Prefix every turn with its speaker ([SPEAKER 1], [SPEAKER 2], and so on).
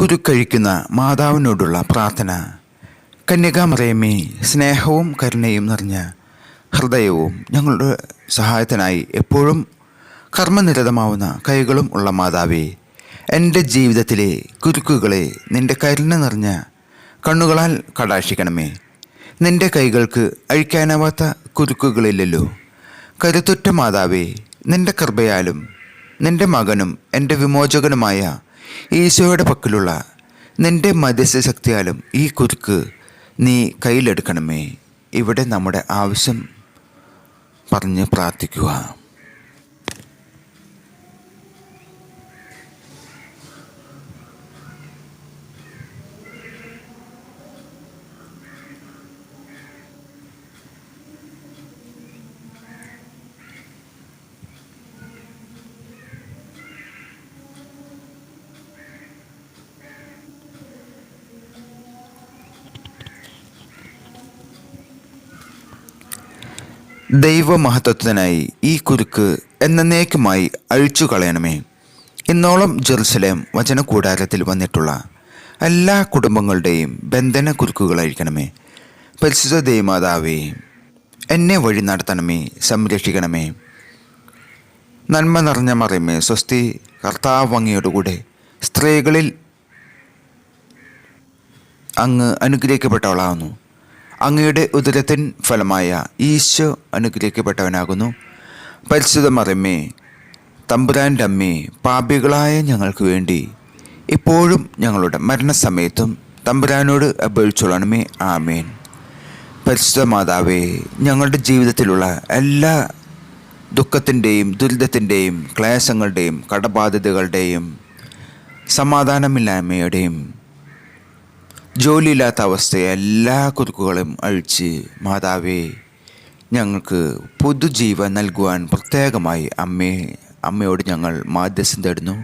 [SPEAKER 1] കുരുക്കഴിക്കുന്ന മാതാവിനോടുള്ള പ്രാർത്ഥന. കന്യകാമറയമ്മേ സ്നേഹവും കരുണയും നിറഞ്ഞ ഹൃദയവും ഞങ്ങളുടെ സഹായത്തിനായി എപ്പോഴും കർമ്മനിരതമാവുന്ന കൈകളും ഉള്ള മാതാവേ എന്റെ ജീവിതത്തിലെ കുരുക്കുകളെ നിന്റെ കരുണ നിറഞ്ഞ കണ്ണുകളാൽ കടാക്ഷിക്കണമേ. നിന്റെ കൈകൾക്ക് അഴിക്കാനാവാത്ത കുരുക്കുകളില്ലല്ലോ. കരുത്തുറ്റ മാതാവേ നിന്റെ കൃപയാലും നിന്റെ മകനും എന്റെ വിമോചകനുമായ ഈശോയുടെ പക്കലുള്ള നിന്റെ മധ്യസ്ഥ ശക്തിയാലും ഈ കുരുക്ക് നീ കയ്യിലെടുക്കണമേ. ഇവിടെ നമ്മുടെ ആവശ്യം പറഞ്ഞ് പ്രാർത്ഥിക്കുക. ദൈവമഹത്വത്തിനായി ഈ കുരുക്ക് എന്നേക്കുമായി അഴിച്ചു കളയണമേ ഇന്നോളം ജെറുസലേം വചന കൂടാരത്തിൽ വന്നിട്ടുള്ള എല്ലാ കുടുംബങ്ങളുടെയും ബന്ധന കുരുക്കുകൾ അഴിക്കണമേ പരിശുദ്ധ ദൈവമാതാവേ എന്നെ വഴി നടത്തണമേ സംരക്ഷിക്കണമേ. നന്മ നിറഞ്ഞ മറിയമേ സ്വസ്തി കർത്താവ് സ്ത്രീകളിൽ അങ്ങ് അനുഗ്രഹിക്കപ്പെട്ടവളാകുന്നു അങ്ങയുടെ ഉദരത്തിൻ ഫലമായ ഈശോ അനുഗ്രഹിക്കപ്പെട്ടവനാകുന്നു. പരിശുദ്ധ മറിമേ തമ്പുരാന്റെ അമ്മേ പാപികളായ ഞങ്ങൾക്ക് വേണ്ടി ഇപ്പോഴും ഞങ്ങളുടെ മരണസമയത്തും തമ്പുരാനോട് അപേക്ഷിച്ചോളണമേ. ആമേൻ. പരിശുദ്ധ മാതാവേ ഞങ്ങളുടെ ജീവിതത്തിലുള്ള എല്ലാ ദുഃഖത്തിന്റെയും ദുരിതത്തിന്റെയും ക്ലേശങ്ങളുടെയും കടബാധ്യതകളുടെയും സമാധാനമില്ലായ്മയുടെയും ജോലിയില്ലാത്ത അവസ്ഥയെ എല്ലാ കുതുക്കുകളും അഴിച്ച് മാതാവേ ഞങ്ങൾക്ക് പുതുജീവൻ നൽകുവാൻ പ്രത്യേകമായി അമ്മയെ അമ്മയോട് ഞങ്ങൾ മാധ്യസ്ഥം തേടുന്നു.